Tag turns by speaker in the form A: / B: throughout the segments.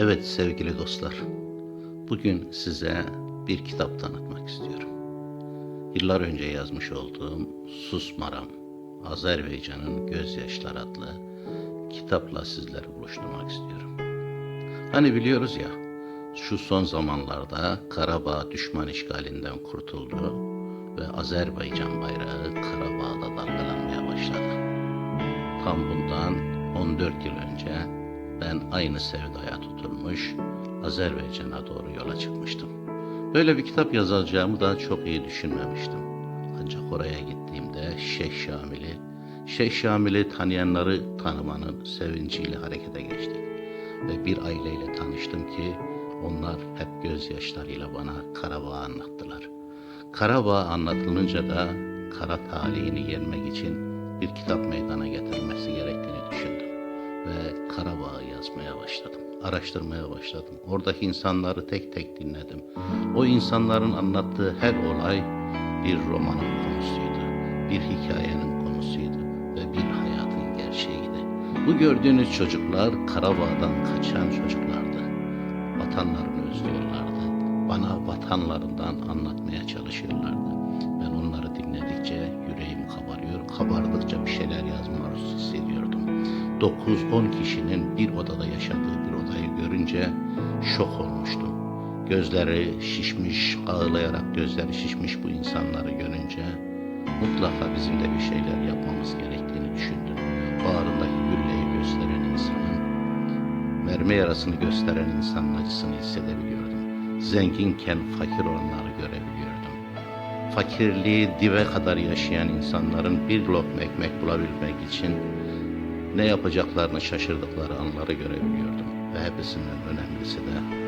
A: Evet sevgili dostlar, bugün size bir kitap tanıtmak istiyorum. Yıllar önce yazmış olduğum Susmaram, Azerbaycan'ın Gözyaşları adlı kitapla sizleri buluşturmak istiyorum. Hani biliyoruz ya, şu son zamanlarda Karabağ düşman işgalinden kurtuldu ve Azerbaycan bayrağı Karabağ'da dalgalanmaya başladı. Tam bundan 14 yıl önce ben aynı sevdaya tutulmuş Azerbaycan'a doğru yola çıkmıştım. Böyle bir kitap yazacağımı da çok iyi düşünmemiştim. Ancak oraya gittiğimde Şeyh Şamil'i, Şeyh Şamil'i tanıyanları tanımanın sevinciyle harekete geçtik. Ve bir aileyle tanıştım ki onlar hep gözyaşlarıyla bana Karabağ anlattılar. Karabağ anlatılınca da kara talihini yenmek için bir kitap meydana getirilmesi gerektiğini düşündüm. Ve Karabağ'ı yazmaya başladım. Araştırmaya başladım. Oradaki insanları tek tek dinledim. O insanların anlattığı her olay bir romanın konusuydu. Bir hikayenin konusuydu. Ve bir hayatın gerçeğiydi. Bu gördüğünüz çocuklar Karabağ'dan kaçan çocuklardı. Vatanlarını özlüyorlardı. Bana vatanlarından anlatmaya çalışıyorlardı. Ben onları dinledikçe yüreğim kabarıyor. Kabardıkça bir şeyler yazma arzusu. 9-10 kişinin bir odada yaşadığı bir odayı görünce şok olmuştum. Gözleri şişmiş, ağlayarak gözleri şişmiş bu insanları görünce mutlaka bizim de bir şeyler yapmamız gerektiğini düşündüm. Bağrındaki gülleyi gösteren insanın mermi yarasını gösteren insanın acısını hissedebiliyordum. Zenginken fakir olanları görebiliyordum. Fakirliği dibe kadar yaşayan insanların bir lokma ekmek bulabilmek için ne yapacaklarını şaşırdıkları anları görebiliyordum. Ve hepsinden önemlisi de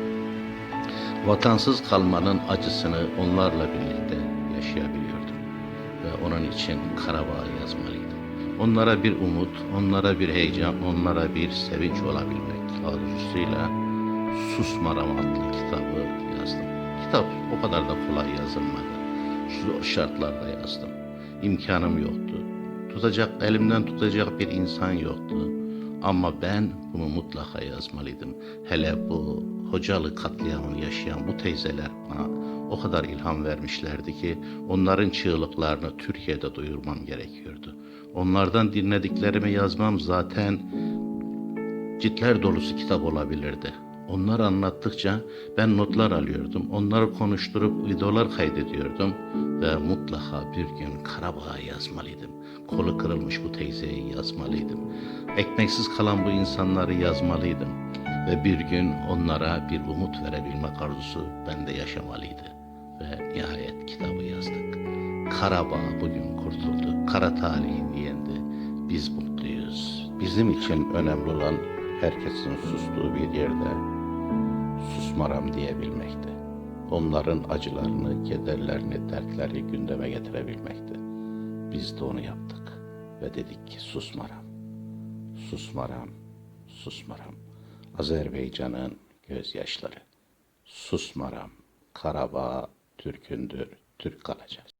A: vatansız kalmanın acısını onlarla birlikte yaşayabiliyordum. Ve onun için Karabağ yazmalıydım. Onlara bir umut, onlara bir heyecan, onlara bir sevinç olabilmek arzusuyla Susmaram adlı kitabı yazdım. Kitap o kadar da kolay yazılmadı. Zor şartlarda yazdım. İmkanım yoktu. Tutacak, elimden tutacak bir insan yoktu. Ama ben bunu mutlaka yazmalıydım. Hele bu hocalı katliamını yaşayan bu teyzeler bana o kadar ilham vermişlerdi ki onların çığlıklarını Türkiye'de duyurmam gerekiyordu. Onlardan dinlediklerimi yazmam zaten ciltler dolusu kitap olabilirdi. Onlar anlattıkça ben notlar alıyordum. Onları konuşturup videolar kaydediyordum. Ve mutlaka bir gün Karabağ'a yazmalıydım. Kolu kırılmış bu teyzeyi yazmalıydım. Ekmeksiz kalan bu insanları yazmalıydım. Ve bir gün onlara bir umut verebilmek arzusu bende yaşamalıydı. Ve nihayet kitabı yazdık. Karabağ bugün kurtuldu. Kara talihin yendi. Biz mutluyuz. Bizim için önemli olan herkesin sustuğu bir yerde susmaram diyebilmekti. Onların acılarını, kederlerini, dertlerini gündeme getirebilmekti. Biz de onu yaptık ve dedik ki susmaram, susmaram, susmaram. Azerbaycan'ın gözyaşları. Susmaram, Karabağ Türk'ündür, Türk kalacağız.